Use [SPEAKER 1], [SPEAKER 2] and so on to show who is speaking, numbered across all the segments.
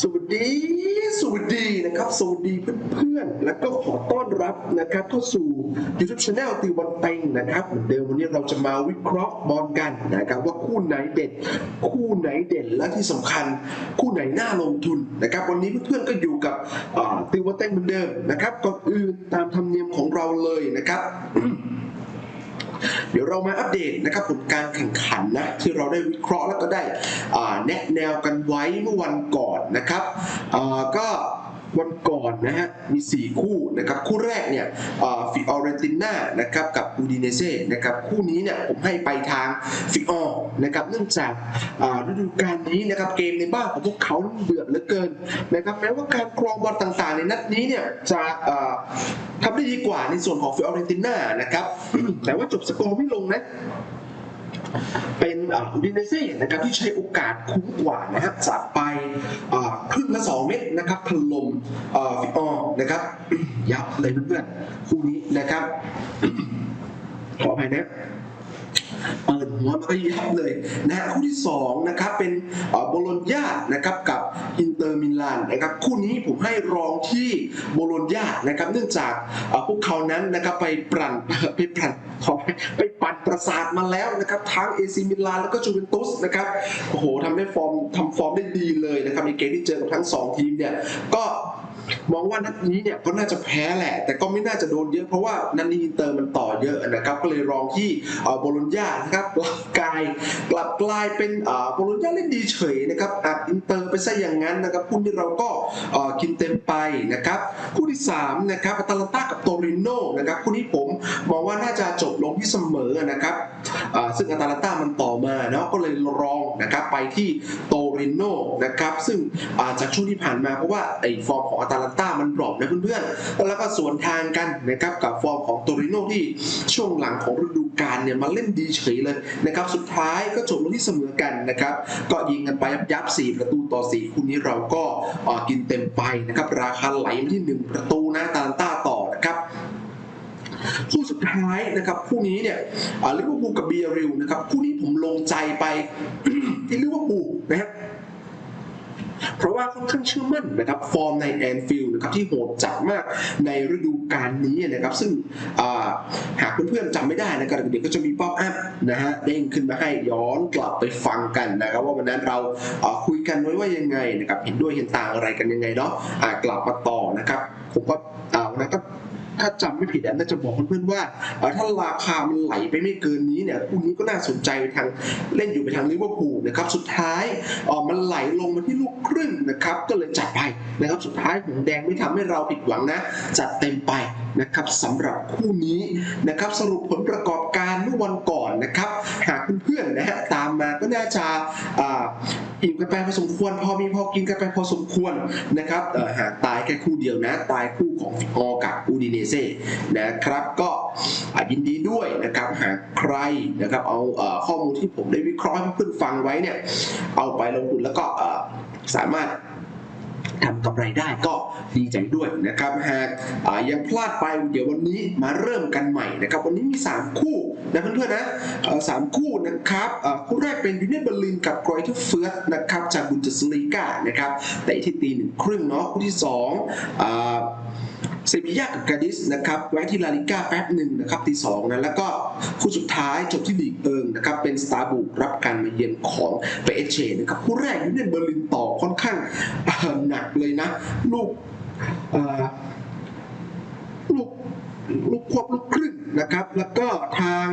[SPEAKER 1] สวัสดี สวัสดีนะครับ สวัสดีเพื่อนๆ แล้วก็ขอต้อนรับนะครับเข้าสู่ YouTube Channel ตีวันเต็งนะครับเหมือนเดิมวันนี้เราจะมาวิเคราะห์บอลกันนะครับว่าคู่ไหนเด็ด คู่ไหนเด่นและที่สำคัญ คู่ไหนน่าลงทุนนะครับ วันนี้เพื่อนๆก็อยู่กับตีวันเต็งเหมือนเดิมนะครับก่อนอื่นตามธรรมเนียมของเราเลยนะครับ เดี๋ยวเรามาอัปเดตนะครับผลการแข่งขันนะที่เราได้วิเคราะห์แล้วก็ได้แนะแนวกันไว้เมื่อวันก่อนนะครับก็ วันก่อนนะฮะมี 4 คู่นะครับคู่แรกเนี่ยฟิออเรนติน่านะครับกับอูดิเนเซ่นะครับคู่นี้เนี่ยผมให้ไปทางฟิออนะครับเนื่องจากฤดูกาลนี้นะครับเกมในบ้านของพวกเขาเดือดเหลือเกินนะครับแม้ว่าการครองบอลต่างๆ ในนัดนี้เนี่ยจะทำได้ดีกว่าในส่วนของฟิออเรนติน่านะครับแต่ว่าจบสกอร์ไม่ลงนะ เป็นอูดิเนเซ่นะครับที่ใช้โอกาสคุ้มกว่านะครับจากไปครึ่งละสองเม็ดนะครับถล่มฟิออนะครับยับเลยเพื่อนๆคู่นี้นะครับขออภัยนะ เปิดหัวมาก็ยับเลยนะฮะคู่ที่สองนะครับเป็นโบโลญญานะครับกับอินเตอร์มิลานนะครับคู่นี้ผมให้รองที่โบโลญญานะครับเนื่องจากพวกเขานั้นนะครับไปปรั่นไปปรั่นขอไปปั่นประสาทมาแล้วนะครับทั้งเอซิมิลานแล้วก็จูเวนตุสนะครับโอ้โหทำได้ฟอร์มทำฟอร์มได้ดีเลยนะครับในเกมที่เจอกับทั้งสองทีมเนี่ยก็ มองว่านัดนี้เนี่ยก็น่าจะแพ้แหละ แต่ก็ไม่น่าจะโดนเยอะเพราะว่านัดนี้อินเตอร์มันต่อเยอะนะครับ ก็เลยรองที่เอ่อโบโลญญานะครับกลับกลายกลับกลายเป็นเอ่อโบโลญญาเล่นดีเฉยนะครับอัดอินเตอร์ไปซะอย่างนั้นนะครับคู่นี้เราก็กินเต็มไปนะครับคู่ที่สามนะครับอาตาลันตากับโตริโนนะครับคู่นี้ผมมองว่าน่าจะจบลงที่เสมอนะครับซึ่งอาตาลันตามันต่อมาเนาะก็เลยรองนะครับไปที่โตริโนนะครับซึ่งจากช่วงที่ผ่านมาเพราะว่าไอ้ฟอร์มของอาตาลันตามันดรอปนะเพื่อนๆ แล้วก็สวนทางกันนะครับกับฟอร์มของโตริโนที่ช่วงหลังของฤดูกาลเนี่ยมาเล่นดีเฉยเลยนะครับสุดท้ายก็จบลงที่เสมอกันนะครับก็ยิงกันไปยับๆ4ประตูต่อ4คู่นี้เราก็กินเต็มไปนะครับราคาไหลมาที่ 1 ประตูนะตาลันตาต่อนะครับคู่สุดท้ายนะครับคู่นี้เนี่ยลิเวอร์พูลกับเบียริลนะครับคู่นี้ผมลงใจไปที่ลิเวอร์พูลนะครับ เพราะว่าค่อนข้างเชื่อมั่นนะครับฟอร์มในแอนฟิลด์นะครับที่โหดจัดมากในฤดูกาลนี้นะครับซึ่งหากเพื่อนๆจำไม่ได้นะครับเดี๋ยวก็จะมีป๊อปอัพนะฮะเด้งขึ้นมาให้ย้อนกลับไปฟังกันนะครับว่าวันนั้นเราคุยกันไว้ว่ายังไงนะครับเห็นด้วยเห็นต่างอะไรกันยังไงเนาะกลับมาต่อนะครับผมก็เอานะครับ ถ้าจำไม่ผิดอะน่าจะบอกเพื่อนๆว่าถ้าราคามันไหลไปไม่เกินนี้เนี่ยคู่นี้ก็น่าสนใจไปทางเล่นอยู่ไปทางลิเวอร์พูลนะครับสุดท้ายออมันไหลลงมาที่ลูกครึ่งนะครับก็เลยจัดไปนะครับสุดท้ายหงแดงไม่ทำให้เราผิดหวังนะ จัดเต็มไป นะครับสำหรับคู่นี้นะครับสรุปผลประกอบการเมื่อวันก่อนนะครับหากเพื่อนๆนะฮะตามมาก็น่าจะอ่าอิ่มกันไปพอสมควร พอมีพอกินกันไปพอสมควรนะครับเออหากตายแค่คู่เดียวนะ ตายคู่ของฟิออกับอูดิเนเซ่นะครับก็ยินดีด้วยนะครับหากใครนะครับเอาข้อมูลที่ผมได้วิเคราะห์ให้เพื่อนๆฟังไว้เนี่ยเอาไปลงทุนแล้วก็สามารถ ทำกำไรได้ก็ดีใจด้วยนะครับหากยังพลาดไปเดี๋ยววันนี้มาเริ่มกันใหม่นะครับวันนี้มี 3 คู่นะเพื่อนๆนะสามคู่นะครับคู่แรกเป็นยูเนียนเบอร์ลินกับกรอยท์เฟิร์สนะครับจากบุนเดสลีกานะครับแต่ที่ตีหนึ่งครึ่งเนาะคู่ที่2อ่า เซบีย่ากับกาดิสนะครับแวะที่ลาลิก้าแป๊บหนึ่งนะครับตีสองนะแล้วก็คู่สุดท้ายจบที่ลีกเอิงนะครับเป็นสตาร์บุกรับการมาเยือนของเปเอเชนะครับคู่แรกยูเนียนเบอร์ลินต่อค่อนข้างหนักเลยนะ ลูกลูกลูกควบลูกครึ่งนะครับ แล้วก็ทาง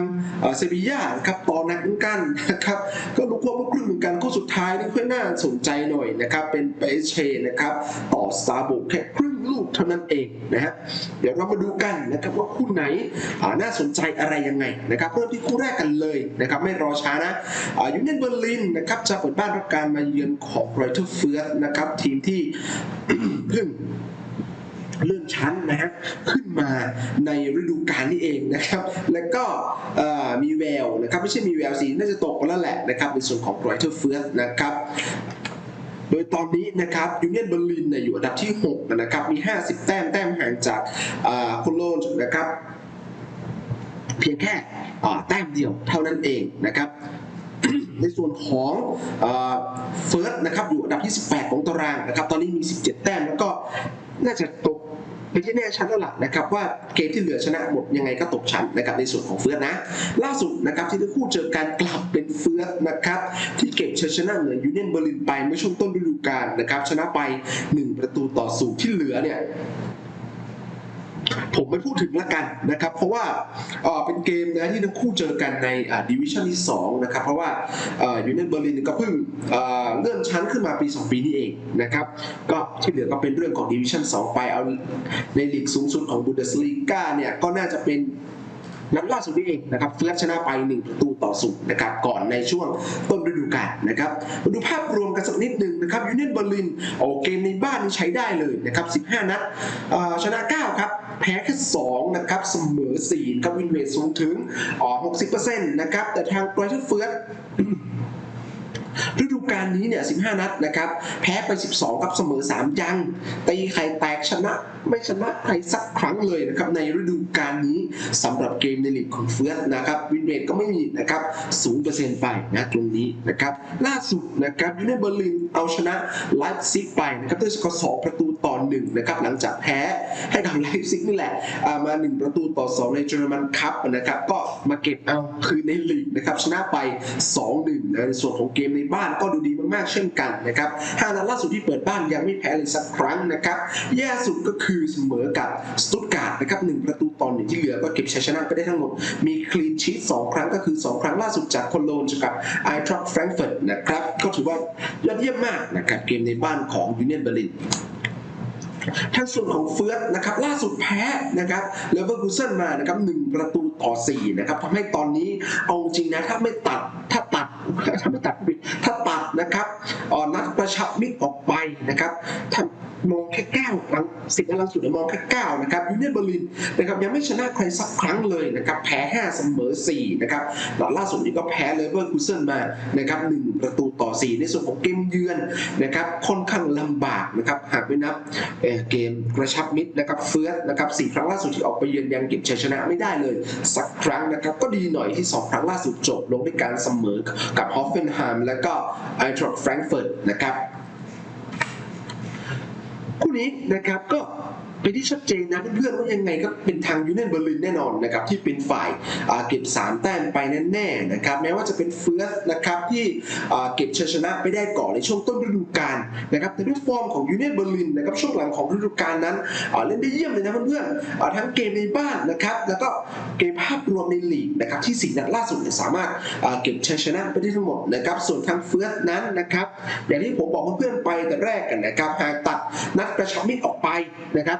[SPEAKER 1] เซบีย่าครับต่อหนักเหมือนกันนะครับ ก็ลูกควบลูกครึ่งเหมือนกันคู่สุดท้ายนี่ค่อยน่าสนใจหน่อยนะครับ เป็นเปเชนะครับ ต่อสตาร์บุกแค่ครึ่ง ลูกเท่านั้นเองนะฮะเดี๋ยวเรามาดูกันนะครับว่าคู่ไหนน่าสนใจอะไรยังไงนะครับเริ่มที่คู่แรกกันเลยนะครับไม่รอช้านะยูเนียนเบอร์ลินนะครับจะเปิดบ้านรับการมาเยือนของไรเทอร์เฟิร์สนะครับทีมที่เพิ่งเลื่อนชั้นนะฮะขึ้นมาในฤดูกาลนี้เองนะครับ แล้วก็มีแววนะครับไม่ใช่มีแววสีน่าจะตกกันแล้วแหละนะครับในส่วนของไรเทอร์เฟิร์สนะครับ ตอนนี้นะครับยูเนียนเบอร์ลินอยู่อันดับที่6นะครับมี 50 แต้มแต้มห่างจากโคโลนนะครับเพียงแค่แต้มเดียวเท่านั้นเองนะครับในส่วนของเฟิร์สนะครับอยู่อันดับที่ 18 ของตารางนะครับ ตอนนี้มี 17 แต้มแล้วก็น่าจะตก เป็นที่แน่ชัดแล้วล่ะนะครับว่าเกมที่เหลือชนะหมดยังไงก็ตกชั้นนะครับในส่วนของเฟือชนะ ล่าสุดนะครับที่ทั้งคู่เจอการกลับเป็นเฟือนะครับที่เก็บชัยชนะเหนือยูเนียนเบอร์ลินไปเมื่อช่วงต้นฤดูกาลนะครับชนะไป 1 ประตูต่อศูนย์ที่เหลือเนี่ย ผมไม่พูดถึงและกันนะครับ เพราะว่าเป็นเกมนะที่ทั้งคู่เจอกันในดิวิชั่นที่2นะครับ เพราะว่ายูเนเบอร์ลินก็เพิ่งเอ่อเลื่อนชั้นขึ้นมาปี 2 ปีนี้เองนะครับ ก็ที่เหลือก็เป็นเรื่องของดิวิชั่น2 ไปเอาในลีกสูงสุดของบูเดสลีกาเนี่ยก็น่าจะเป็นนัดล่าสุดนี้เองนะครับเฟิร์สชนะไป1ประตูต่อศูนย์นะครับก่อนในช่วงต้นฤดูกาลนะครับมาดูภาพรวมกันสักนิดหนึ่งนะครับยูเนียนเบอร์ลินโอเกมในบ้านนี่ใช้ได้เลยนะครับ 15 นัดชนะ 9 ครับ แพ้แค่2นะครับเสมอ4ครับวินเวทสูงถึงอ๋อ60%นะครับแต่ทางไบรตันเฟิร์ส ฤดูกาลนี้เนี่ย 15 นัดนะครับ แพ้ไป 12 กับเสมอ 3 ยัง ตีไข่แตกชนะไม่ชนะใครสักครั้งเลยนะครับ ในฤดูกาลนี้สำหรับเกมในลีกของเฟือสนะครับ วินเวทก็ไม่มีนะครับ 0%ไปนะตรงนี้นะครับ ล่าสุดนะครับยูเนเบอร์ลินเอาชนะไลฟ์ซิกไปนะครับด้วยสกอร์ 2 ประตูต่อ 1 นะครับ หลังจากแพ้ให้กับไลฟ์ซิกนี่แหละอ่ามา 1 ประตูต่อ 2 ในเยอรมันคัพนะครับ ก็มาเก็บเอาคืนในลีกนะครับชนะไป 2-1นะในส่วนของเกมในบ้านก็ดูดีมากๆเช่นกันนะครับห้านัดล่าสุดที่เปิดบ้านยังไม่แพ้เลยสักครั้งนะครับแย่สุดก็คือเสมอกับสตุตการ์ดนะครับหนึ่งประตูต่อหนึ่งที่เหลือก็เก็บชัยชนะไปได้ทั้งหมด มีคลีนชีทสองครั้งก็คือ 2 ครั้งล่าสุดจากโคโลนกับไอทรัคแฟรงเฟิร์ตนะครับก็ถือว่ายอดเยี่ยมมากนะครับเกมในบ้านของยูเนียนเบอร์ลินทางส่วนของเฟิร์สนะครับล่าสุดแพ้นะครับเลเวอร์คูเซนมานะครับหนึ่งประตูต่อสี่นะครับทำให้ตอนนี้เอาจริงนะถ้าไม่ตัด ถ้าตัดถ้าไม่ตัดถ้าตัดนะครับอ่อนัดประชามิตรออกไปนะครับท่า มองแค่เก้าครั้งสิบนัดล่าสุดมองแค่เก้านะครับยูเนียนเบอร์ลินนะครับยังไม่ชนะใครสักครั้งเลยนะครับแพ้ห้าเสมอสี่นะครับนัดล่าสุดนี้ก็แพ้เลเวอร์คูเซนมานะครับหนึ่งประตูต่อสี่ในส่วนของเกมเยือนนะครับค่อนข้างลำบากนะครับหากไม่นับเอเกมกระชับมิตรนะครับเฟืร์สนะครับสี่ครั้งล่าสุดที่ออกไปเยือนยังเก็บชัยชนะไม่ได้เลยสักครั้งนะครับก็ดีหน่อยที่ 2 ครั้งล่าสุดจบลงด้วยการเสมอกับฮอฟเฟนไฮม์และก็ไอทรอ k แฟรงก์เฟิร์ตนะครับ คู่นี้นะครับก็ เป็นที่ชัดเจนนะเพื่อนๆว่ายังไงก็เป็นทางยูเนียนเบอร์ลินแน่นอนนะครับที่เป็นฝ่ายเก็บ 3 แต้มไปแน่ๆนะครับแม้ว่าจะเป็นเฟิร์สนะครับที่เก็บชัยชนะไปได้ก่อนในช่วงต้นฤดูกาลนะครับแต่ด้วยฟอร์มของยูเนียนเบอร์ลินนะครับช่วงหลังของฤดูกาลนั้นเล่นได้เยี่ยมเลยนะเพื่อนๆทั้งเกมในบ้านนะครับแล้วก็เกมภาพรวมในลีกนะครับที่สี่นัดล่าสุดสามารถเก็บชัยชนะไปได้ทั้งหมดนะครับส่วนทางเฟิร์สนั้นนะครับอย่างที่ผมบอกเพื่อนๆไปแต่แรกกันนะครับหากตัดนัดกระชับมิตรออกไปนะครับ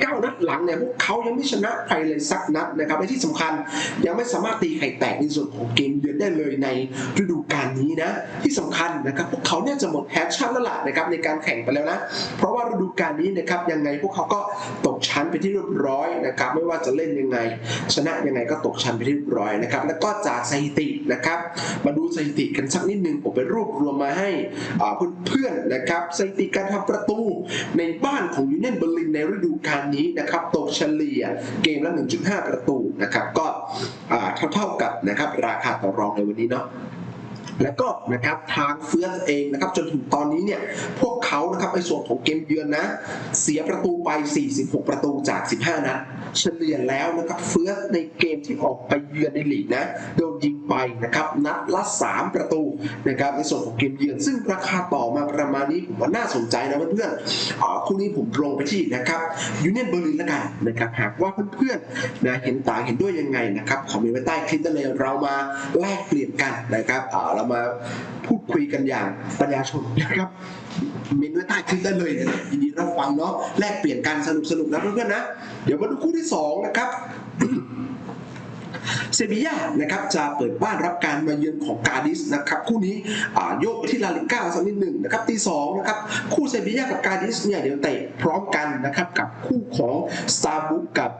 [SPEAKER 1] เก้านัดหลังเนี่ยพวกเขายังไม่ชนะใครเลยสักนัดนะครับและที่สำคัญยังไม่สามารถตีไข่แตกในส่วนของเกมเยือนได้เลยในฤดูกาลนี้นะที่สำคัญนะครับพวกเขาเนี่ยจะหมดแพชชั่นแล้วล่ะนะครับในการแข่งไปแล้วนะเพราะว่าฤดูกาลนี้นะครับยังไงพวกเขาก็ตกชั้นไปที่เรียบร้อยนะครับไม่ว่าจะเล่นยังไง ชนะยังไงก็ตกชั้นไปที่เรียบร้อยนะครับแล้วก็จากสถิตินะครับมาดูสถิติกันสักนิดนึงผมไปรวบรวมมาให้เพื่อนๆนะครับสถิติการทำประตูในบ้านของยูเนียนเบอร์ลินในฤดูการนี้นะครับตกเฉลี่ยเกมละ 1.5 ประตูนะครับก็อ่าเท่าๆกับนะครับราคาต่อรองในวันนี้เนาะ แล้วก็นะครับทางเฟืร์สเองนะครับจนถึงตอนนี้เนี่ยพวกเขานะครับในส่วนของเกมเยือนนะเสียประตูไป 46 ประตูจาก 15 นัดเฉลี่ยแล้วนะครับเฟืร์สในเกมที่ออกไปเยือนในลีกนะโดนยิงไปนะครับนัดละ 3 ประตูนะครับในส่วนของเกมเยือน ซึ่งราคาต่อมาประมาณนี้ผมว่าน่าสนใจนะเพื่อนๆอ่าคู่นี้ผมลงไปที่นะครับยูเนียนเบอร์ลินละกันนะครับหากว่าเพื่อนๆนะเห็นต่างเห็นด้วยยังไงนะครับขอมีไว้ใต้คลิปได้เลยเรามาแลกเปลี่ยนกันนะครับอ่าเรามาพูดคุยกันอย่างปัญญาชนนะครับเมนไว้ใต้คลิปได้เลยยินดีรับฟังเนาะแลกเปลี่ยนกันสนุกสนุกนะเพื่อนๆนะ เดี๋ยวมาดูคู่ที่สองนะครับเซบีย่านะครับจะเปิดบ้านรับการมาเยือนของกาดิสนะครับคู่นี้โยกไปที่ลาลิก้าสักนิดหนึ่งนะครับตีสองนะครับคู่เซบีย่ากับกาดิสเนี่ยเดี๋ยวเตะพร้อมกันนะครับกับคู่ของสตาร์บุกกับ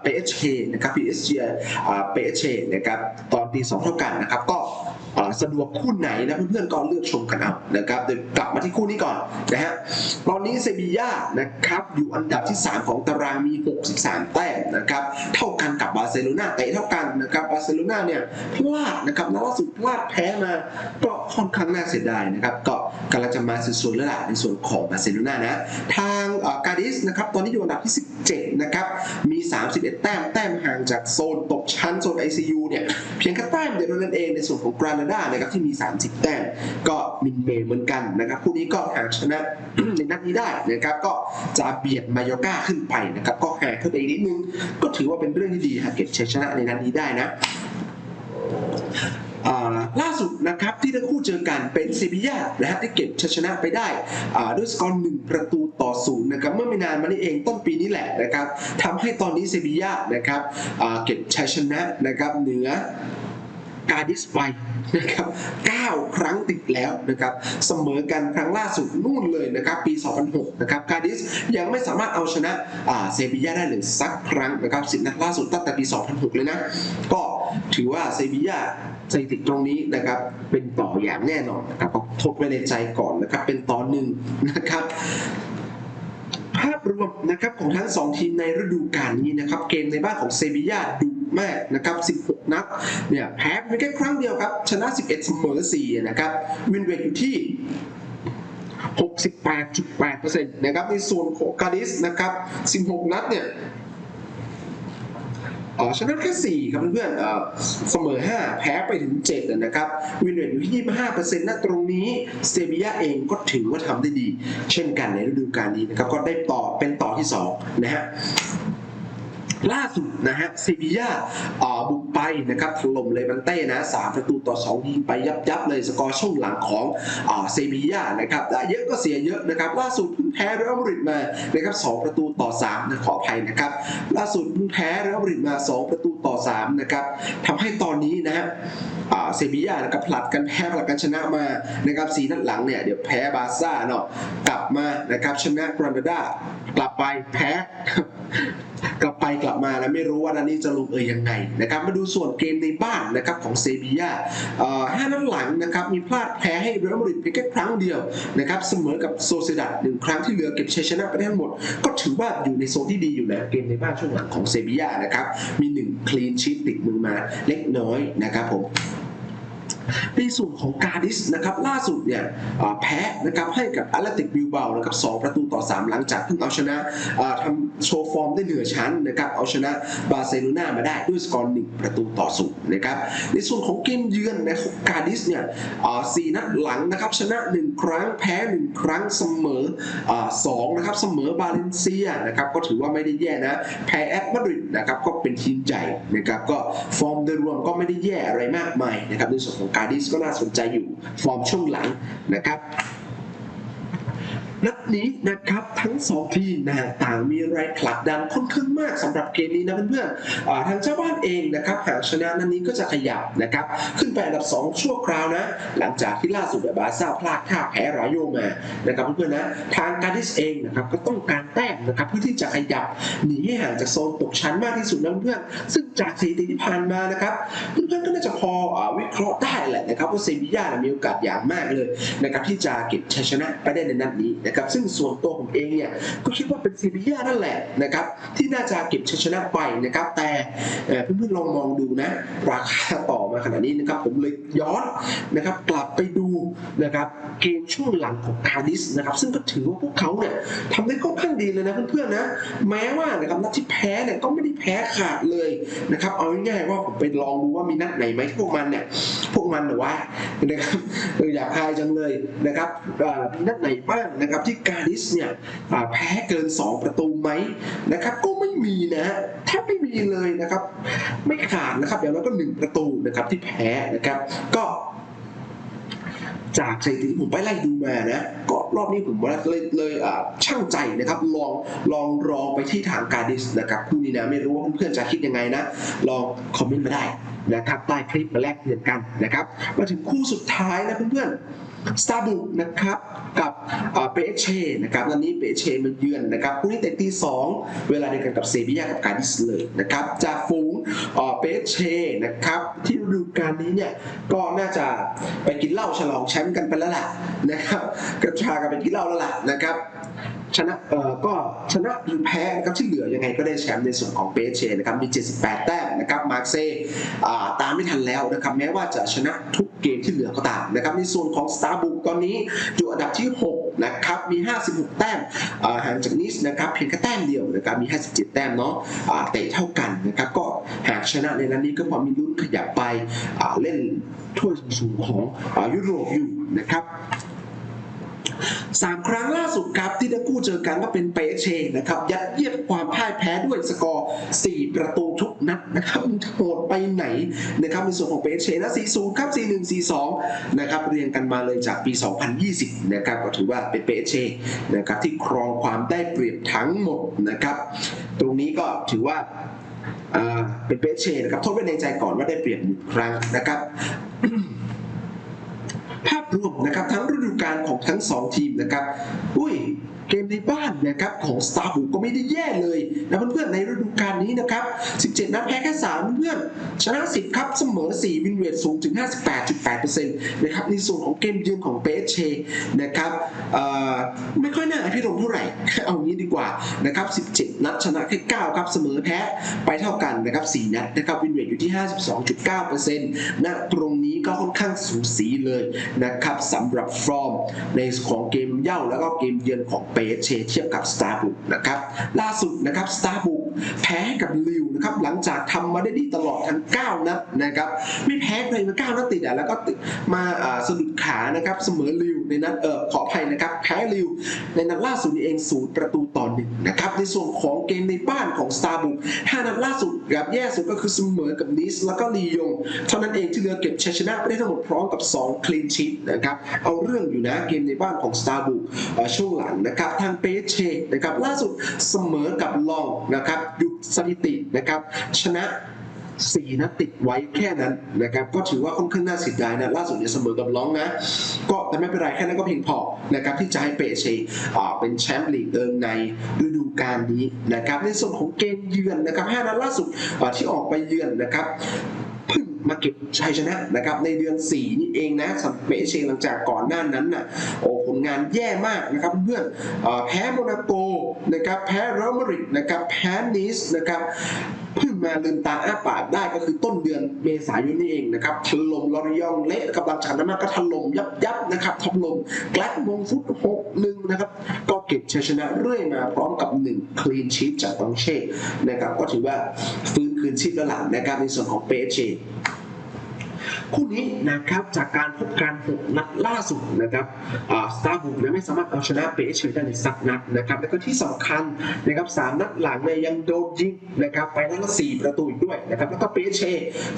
[SPEAKER 1] เปเอชเคนะครับพีเอสจีเปเอชเคนะครับตอนตีสองเท่ากันนะครับก็ สะดวกคู่ไหนนะเพื่อนๆก็เลือกชมกันเอานะครับเดี๋ยวกลับมาที่คู่นี้ก่อนนะฮะตอนนี้เซบีย่านะครับอยู่อันดับที่ 3 ของตารางมี 63 แต้มนะครับเท่ากันกับบาร์เซโลนาเตะเท่ากันนะครับบาร์เซโลนาเนี่ยพลาดนะครับน่าสุดพลาดแพ้มาก็ค่อนข้างน่าเสียดายนะครับก็กำลังจะมาสวยๆแล้วล่ะในส่วนของบาร์เซโลนานะทางกาดิสนะครับตอนนี้อยู่อันดับที่ 17นะครับมี 31 แต้มแต้มห่างจากโซนตกชั้นโซน ICU เนี่ยเพียงแค่แต้มเดียวเท่านั้นเองในส่วนของกรานาดานะครับที่มี 30 แต้มก็มินเมย์เหมือนกันนะครับคู่นี้ก็หากชนะในนัดนี้ได้นะครับก็จะเบียดมายอก้าขึ้นไปนะครับก็ห่างขึ้นไปอีกนิดนึง ก็ถือว่าเป็นเรื่องที่ดีหากเก็บชัยชนะในนัดนี้ได้นะ ล่าสุดนะครับที่ทั้งคู่เจอกันเป็นเซบีย่านะฮะที่เก็บชัยชนะไปได้ด้วยสกอร์หนึ่งประตูต่อศูนย์นะครับเมื่อไม่นานมานี้เองต้นปีนี้แหละนะครับทำให้ตอนนี้เซบีย่านะครับเก็บชัยชนะนะครับเหนือกาดิสไปนะครับ 9 ครั้งติดแล้วนะครับ เสมอกันครั้งล่าสุดนู่นเลยนะครับ ปี 2006 นะครับ กาดิสยังไม่สามารถเอาชนะเซบีย่าได้เลยสักครั้งนะครับสิบนัดล่าสุดตั้งแต่ปี 2006 เลยนะ ก็ถือว่าเซบีย่า สถิติตรงนี้นะครับเป็นต่ออย่างแน่นอนนะครับก็ทดไว้ในใจก่อนนะครับเป็นต่อหนึ่งนะครับภาพรวมนะครับของทั้งสองทีมในฤดูกาลนี้นะครับเกมในบ้านของเซบีย่าดุมากนะครับ 16 นัดเนี่ยแพ้เพียงแค่ครั้งเดียวครับชนะ 11เสมอ4นะครับวินเวทอยู่ที่ 68.8%นะครับในส่วนของกาดิสนะครับ 16 นัดเนี่ย อ๋อชนะแค่สี่ครับเพื่อนๆเอ่อเสมอ 5 แพ้ไปถึง7นะครับวินเรทอยู่ที่25%นะตรงนี้เซบียาเองก็ถือว่าทำได้ดี เช่นกันในฤดูกาลนี้นะครับก็ได้ต่อเป็นต่อที่2นะฮะ ล่าสุดนะฮะเซบียาอ่าบุกไปนะครับถล่มเลวันเต้นะสามประตูต่อ2ยิงไปยับยับเลยสกอร์ช่วงหลังของเซบียานะครับได้เยอะก็เสียเยอะนะครับ ล่าสุดเพิ่งแพ้เรอัลมาดริดมานะครับสองประตูต่อ3นะขออภัยนะครับล่าสุดเพิ่งแพ้เรอัลมาดริดมา2ประตูต่อ3นะครับทำให้ตอนนี้นะฮะเซบียานะครับผลัดกันแพ้ผลัดกันชนะมานะครับสีนัดหลังเนี่ยเดี๋ยวแพ้บาซ่าเนาะกลับมานะครับชนะกรานาดา กลับไปแพ้กลับไปกลับมาแล้วไม่รู้ว่านันนี้จะลงเอยยังไงนะครับมาดูส่วนเกมในบ้านนะครับของเซบียาห้านัดหลังนะครับมีพลาดแพ้ให้เรอัลมาดริดเพียงแค่ครั้งเดียวนะครับเสมอกับโซเซดัดหนึ่งครั้งที่เหลือเก็บชัยชนะไปทั้งหมด ก็ถือว่าอยู่ในโซนที่ดีอยู่แล้วเกมในบ้านช่วงหลังของเซบียานะครับมีหนึ่งคลีนชีตติดมือมาเล็กน้อยนะครับผม ในส่วนของกาดิสนะครับล่าสุดเนี่ยแพ้นะครับให้กับอาร์ติกบิลเบานะครับสองประตูต่อ 3 หลังจากเพิ่งเอาชนะทำโชว์ฟอร์มได้เหนือชั้นนะครับเอาชนะบาร์เซโลนามาได้ด้วยสกอร์หนึ่งประตูต่อศูนย์นะครับในส่วนของเกมเยือนนะกาดิสเนี่ยสี่นัดหลังนะครับชนะ 1 ครั้งแพ้ 1 ครั้งเสมอสองนะครับเสมอบาเลนเซียนะครับก็ถือว่าไม่ได้แย่นะแพ้แอตมาดริดนะครับก็เป็นทีมใหญ่นะครับก็ฟอร์มโดยรวมก็ไม่ได้แย่อะไรมากมายนะครับในส่วนของกาดิสก็น่าสนใจอยู่ฟอร์มช่วงหลังนะครับ นัดนี้นะครับทั้งสองทีมนะฮะต่างมีแรงผลักดันค่อนข้างมากสำหรับเกมนี้นะเพื่อนๆอ่าทางเจ้าบ้านเองนะครับหากชนะนัดนี้ก็จะขยับนะครับขึ้นไปอันดับ 2 ชั่วคราวนะ หลังจากที่ล่าสุดบาซ่าพลาดท่าแพ้รายโยมานะครับเพื่อนๆนะทางการดิสเองนะครับก็ต้องการแต้มนะครับเพื่อที่จะขยับหนีให้ห่างจากโซนตกชั้นมากที่สุดนะเพื่อนๆซึ่งจากสถิติที่ผ่านมานะครับเพื่อนๆก็น่าจะพออวิเคราะห์ได้แหละนะครับว่าเซบีย่ามีโอกาสอย่างมากเลยนะครับที่จะเก็บชัยชนะไปได้ในนัดนี้นะครับซึ่งส่วนตัวผมเองเนี่ยก็คิดว่าเป็นเบีย่านั่นแหละนะครับที่น่าจะเก็บชัยชนะไปนะครับแต่เอ่อเพื่อนๆลองมองดูนะราคาต่อมาขนาดนี้นะครับผมเลยย้อนนะครับกลับไปดูนะครับเกมช่วงหลังของคาร์ดิสนะครับซึ่งก็ถือว่าพวกเขาเนี่ยทำได้ค่อนข้างดีเลยนะเพื่อนๆนะแม้ว่านะครับนัดที่แพ้เนี่ยก็ไม่ได้แพ้ขาดเลยนะครับเอาง่ายๆว่าผมไปลองดูว่ามีนัดไหนไหมที่พวกมันเนี่ยพวกมันหรือว่านะครับอยากพายจังเลยนะครับมีนัดไหนบ้างนะครับที่คาร์ดิสเนี่ยแพ้เกิน 2 ประตูไหมนะครับก็ไม่มีนะฮะแทบไม่มีเลยนะครับ ไม่ขาดนะครับอย่างน้อยก็หนึ่งประตูนะครับที่แพ้นะครับก็จากสถิติผมไปไล่ดูมานะก็รอบนี้ผมว่าเลยเลยช่างใจนะครับ ลองลองรองไปที่ทางการดิสนะครับคู่นี้นะไม่รู้ว่าเพื่อนๆจะคิดยังไงนะ ลองคอมเมนต์มาได้นะครับใต้คลิปมาแลกเปลี่ยนกันนะครับ มาถึงคู่สุดท้ายนะเพื่อนๆ สตาร์บุกนะครับกับเปเชนะครับตอนนี้เปเชมันเยือนนะครับคู่นี้เตะตีสองเวลาเดียวกันกับเซบียากับการดิสเลยนะครับจากฝูงเปเชนะครับที่ฤดูกาลนี้เนี่ยก็น่าจะไปกินเหล้าฉลองแชมป์กันไปแล้วล่ะนะครับกระชากันไปกินเหล้าแล้วล่ะนะครับ ชนะเอ่อก็ชนะหรือแพ้นะครับที่เหลือยังไงก็ได้แชมป์ในส่วนของเปเชนะครับมี 78 แต้มนะครับมาร์เซ่ตามไม่ทันแล้วนะครับแม้ว่าจะชนะทุกเกมที่เหลือก็ตามนะครับในส่วนของสตาร์บุกตอนนี้อยู่อันดับที่ 6 นะครับมี 56 แต้มห่างจากนิสนะครับเพียงแค่แต้มเดียวนะครับมี 57 แต้มเนาะเตะเท่ากันนะครับก็หากชนะในนัดนี้ก็พอมีลุ้นขยับไปเล่นถ้วยสูงของอยุโรปอยู่นะครับ สามครั้งล่าสุดครับที่ทั้งคู่เจอกันก็เป็นเปเชงนะครับ ยัดเยียดความพ่ายแพ้ด้วยสกอร์ 4 ประตูทุกนัดนะครับมันโหดไปไหนนะครับในส่วนของเปเชนะ 4-0 ครับ 4-1 4-2 นะครับ เรียงกันมาเลยจากปี 2020 นะครับ ก็ถือว่าเป็นเปเชนะครับที่ครองความได้เปรียบทั้งหมดนะครับ ตรงนี้ก็ถือว่าเป็นเปเชนะครับทดไว้ในใจก่อนว่าได้เปรียบหนึ่งครั้งนะครับ วมนะครับทั้งฤดูกาลของทั้งสองทีมนะครับ อุ้ย เกมในบ้านนะครับของสตาบุกก็ไม่ได้แย่เลยนะเพื่อนๆในฤดูกาลนี้นะครับ 17 นัดแพ้แค่ 3 เพื่อนชนะ 10 ครับ เสมอ 4 วินเรทสูงถึง 58.8%นะครับในส่วนของเกมเยือนของเปเชนะครับไม่ค่อยน่าอภิรมย์เท่าไหร่ เอางี้ดีกว่านะครับ 17 นัดชนะแค่ 9 ครับ เสมอแพ้ไปเท่ากันนะครับ 4 นัดนะครับวินเรทอยู่ที่ 52.9%นะตรงนี้ก็ค่อนข้างสูสีเลยนะครับสำหรับฟอร์มในของเกมเย่าแล้วก็เกมเยือนของเปเชเทียบกับสตาร์บุกนะครับล่าสุดนะครับสตาร์บุก แพ้กับลิวนะครับหลังจากทำมาได้ดีตลอดทั้ง 9 นัดนะครับไม่แพ้ใครมา9นัดติดอะแล้วก็มาอ่าสะดุดขานะครับเสมอลิวในนัดเออขออภัยนะครับแพ้ลิวในนัดล่าสุดนี้เองศูนย์ประตูต่อหนึ่งนะครับในส่วนของเกมในบ้านของสตาร์บุก5นัดล่าสุดครับแย่สุดก็คือเสมอกับนิสแล้วก็ลียงเท่านั้นเองที่เหลือเก็บชัยชนะไปได้ทั้งหมดพร้อมกับ 2 คลีนชีตนะครับเอาเรื่องอยู่นะเกมในบ้านของสตาร์บุกช่วงหลังนะครับทางเปเชนะครับล่าสุดเสมอกับลองนะครับดูสถิตินะครับ ชนะสี่นัดติดไว้แค่นั้นนะครับ ก็ถือว่าค่อนข้างน่าเสียดายนะล่าสุดเนี่ยเสมอกับล้องนะ ก็แต่ไม่เป็นไรแค่นั้นก็เพียงพอนะครับที่จะให้เปเช่เป็นแชมป์ลีกเอิงในฤดูกาลนี้นะครับในส่วนของเกมเยือนนะครับห้านัดล่าสุดที่ออกไปเยือนนะครับ มาเก็บชัยชนะนะครับในเดือน 4 นี่เองนะสำหรับเปเชหลังจากก่อนหน้านั้นน่ะโอ้ผลงานแย่มากนะครับเพื่อนอแพ้โมนาโกนะครับแพ้เรอัลมาดริดนะครับแพ้นิสนะครับเพิ่งมาลืมตาอ้าปากได้ก็คือต้นเดือนเมษายนนี่เองนะครับถล่มลอริยองเละกับลังจากนั้นมาก็ถล่มยับยับนะครับถล่มแกลกมงฟุตหกหนึ่งนะครับก็เก็บชัยชนะเรื่อยมาพร้อมกับ1คลีนชีพจากตองเช่นะครับก็ถือว่าฟื้นคืนชีพแล้วหลังนะครับในส่วนของเปเช คู่นี้นะครับจากการพบกัน6นัดล่าสุดนะครับสตาร์บุกนะไม่สามารถเอาชนะเปเชได้ในสักนัดนะครับแล้วก็ที่สำคัญนะครับสามนัดหลังเนี่ยยังโดนยิงนะครับไปนัดละสี่ประตูอีกด้วยนะครับแล้วก็เปเช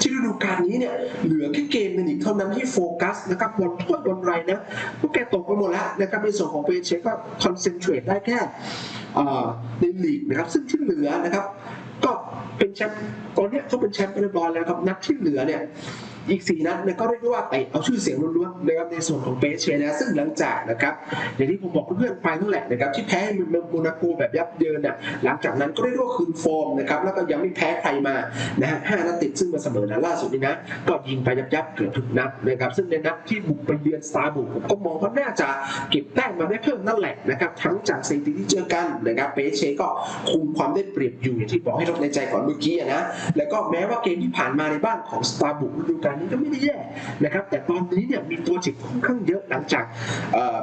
[SPEAKER 1] ที่ฤดูกาลนี้เนี่ยเหลือแค่เกมนึงอีกเท่านั้นที่โฟกัสนะครับบอลถ้วยบอลไรนะพวกแกตกไปหมดแล้วนะครับในส่วนของเปเชก็คอนเซนเทรตได้แค่ในลีกนะครับซึ่งที่เหลือนะครับก็เป็นแชมป์ตอนนี้เขาเป็นแชมป์ไปเรียบร้อยแล้วครับนัดที่เหลือเนี่ย อีกสี่นัดเนี่ยก็เรียกได้ว่าเตะเอาชื่อเสียงล้วนๆนะครับในส่วนของเปเชนะซึ่งหลังจากนะครับอย่างที่ผมบอกเพื่อนๆไปนั่นแหละนะครับที่แพ้เมืองโมนาโกแบบยับเยินน่ะหลังจากนั้นก็เรียกได้ว่าคืนฟอร์มนะครับแล้วก็ยังไม่แพ้ใครมานะฮะห้านัดติดซึ่งมาเสมอนัดล่าสุดนี้นะก็ยิงไปยับยับๆเกือบทุกนัดนะครับซึ่งในนัดที่บุกไปเยือนสตาร์บุกผมก็มองว่าน่าจะเก็บแต้มมาได้เพิ่มนั่นแหละนะครับทั้งจากสถิติที่เจอกันนะครับเปเชก็คุมความได้เปรียบอยู่อย่างที่บอกให้ลดในใจก่อนเมื่อกี้นะแล้วก็แม้ว่าเกมที่ผ่านมาในบ้านของสตาบุกฤดูกาลนี้ก็ไม่ได้แย่นะครับ แต่ตอนนี้เนี่ยมีตัวเจ็บค่อนข้างเยอะหลังจาก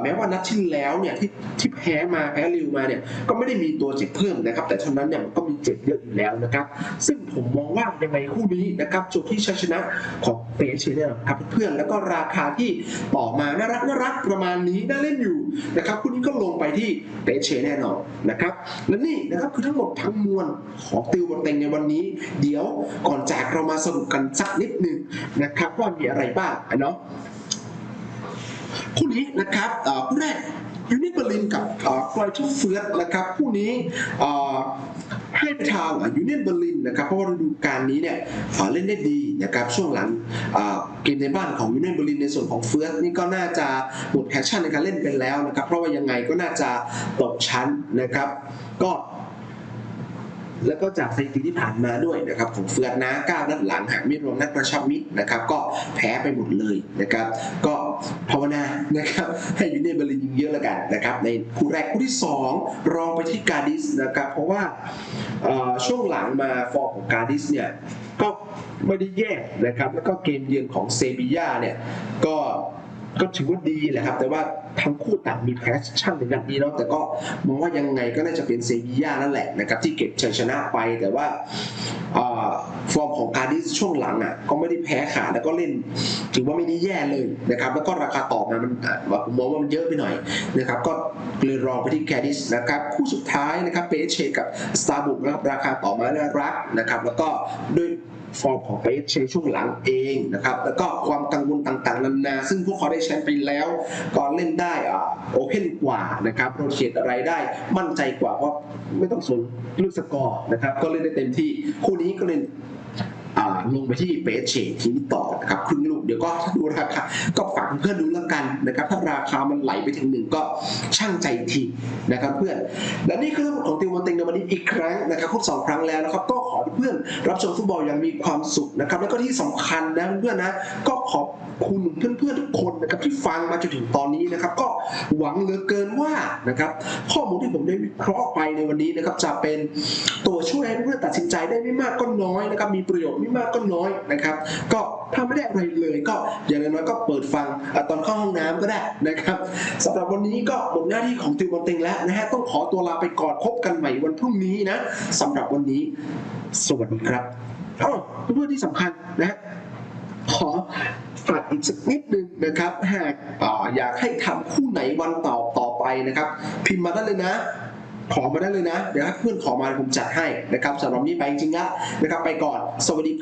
[SPEAKER 1] แม้ว่านัดที่แล้วเนี่ยที่ที่แพ้มาแพ้ลิวมาเนี่ยก็ไม่ได้มีตัวเจ็บเพิ่มนะครับ แต่เท่านั้นเนี่ยมันก็มีเจ็บเยอะอยู่แล้วนะครับ ซึ่งผมมองว่ายังไงคู่นี้นะครับจบที่ชัยชนะของเปเชเนี่ยครับเพื่อนแล้วก็ราคาที่ต่อมาน่ารักน่ารักประมาณนี้น่าเล่นอยู่นะครับคู่นี้ก็ลงไปที่เปเชแน่นอนนะครับและนี่นะครับคือทั้งหมดทั้งมวลของติวบนเต็งในวันนี้ เดี๋ยวก่อนจากเรามาสรุปกันสักนิดหนึ่งนะครับว่ามีอะไรบ้างอะเนาะคู่นี้นะครับคู่แรกยูนิเบอร์ลินกับไกรทูเฟืร์สนะครับคู่นี้ให้ไปทางยูเนียนเบอร์ลินนะครับเพราะว่าฤดูกาลนี้เนี่ยเล่นได้ดีนะครับช่วงหลังเกมในบ้านของยูเนียนเบอร์ลินในส่วนของเฟืร์สนี่ก็น่าจะหมดแพชชั่นในการเล่นไปแล้วนะครับเพราะว่ายังไงก็น่าจะตกชั้นนะครับ ก็ แล้วก็จากสถิติที่ผ่านมาด้วยนะครับของเฟือดนะ9นัดหลังหากไม่รวมนัดกระชับมิตรนะครับ ก็แพ้ไปหมดเลยนะครับ ก็ภาวนานะครับให้ยูเนเบอร์ลินยิงเยอะแล้วกันนะครับในคู่แรกคู่ที่สองรองไปที่การดิสนะครับ เพราะว่าช่วงหลังมาฟอร์มของการดิสเนี่ยก็ไม่ได้แย่นะครับ แล้วก็เกมเยือนของเซบีย่าเนี่ยก็ ก็ถือว่าดีแหละครับ แต่ว่าทั้งคู่ต่างมีแพชชั่นในนัดนี้เนาะแต่ก็มองว่ายังไงก็น่าจะเป็นเซบีย่านั่นแหละนะครับที่เก็บชัยชนะไปแต่ว่าฟอร์มของการดิสช่วงหลังอะก็ไม่ได้แพ้ขาดแล้วก็เล่น ถือว่าไม่ได้แย่เลยนะครับ แล้วก็ราคาต่อมามันอะผมมองว่ามันเยอะไปหน่อยนะครับ ก็เลยรองไปที่แคดิสนะครับ คู่สุดท้ายนะครับเปเชกับสตาร์บุกนะครับราคาต่อมาน่ารักนะครับ แล้วก็ด้วย ฟอร์มของเปเชช่วงหลังเองนะครับแล้วก็ความกังวลต่างๆนานาซึ่งพวกเขาได้แชมป์ไปแล้วก็เล่นได้อ่าโอเพนกว่านะครับโรเชตอะไรได้มั่นใจกว่าเพราะไม่ต้องสนเรื่องสกอร์นะครับก็เล่นได้เต็มที่คู่นี้ก็เล่น ลงไปที่เปเชทีนี้ต่อนะครับครึ่งลูกเดี๋ยวก็ถ้าดูราคาก็ฝากเพื่อนดูแล้วกันนะครับถ้าราคามันไหลไปถึงหนึ่งก็ช่างใจทีนะครับเพื่อนและนี่คือทั้งหมดของติวมันติงในวันนี้อีกครั้งนะครับครบสองครั้งแล้วนะครับก็ขอให้เพื่อนรับชมฟุตบอลอย่างมีความสุขนะครับแล้วก็ที่สำคัญนะเพื่อนนะก็ขอบคุณเพื่อนๆทุกคนนะครับที่ฟังมาจนถึงตอนนี้นะครับก็หวังเหลือเกินว่านะครับข้อมูลที่ผมได้วิเคราะห์ไปในวันนี้นะครับจะเป็นตัวช่วยให้เพื่อนตัดสินใจได้ไม่มากก็น้อยนะครับมีประโยชน์ไม่มากก็น้อยนะครับ ก็ถ้าไม่ได้อะไรเลยก็อย่างน้อยก็เปิดฟังอตอนเข้าห้องน้ำก็ได้นะครับสำหรับวันนี้ก็หมดหน้าที่ของติวบอลเต็งแล้วนะฮะต้องขอตัวลาไปก่อนพบกันใหม่วันพรุ่งนี้นะสำหรับวันนี้ สวัสดีครับอ้าวเพื่อนๆที่สำคัญนะฮะขอฝากอีกสักนิดนึงนะครับ หากออยากให้ทำคู่ไหนวันต่อต่อไปนะครับ พิมพ์มาได้เลยนะ ขอมาได้เลยนะเดี๋ยวถ้าเพื่อนขอมาผมจัดให้นะครับสำหรับนี้ไปจริงๆละนะครับไปก่อนสวัสดี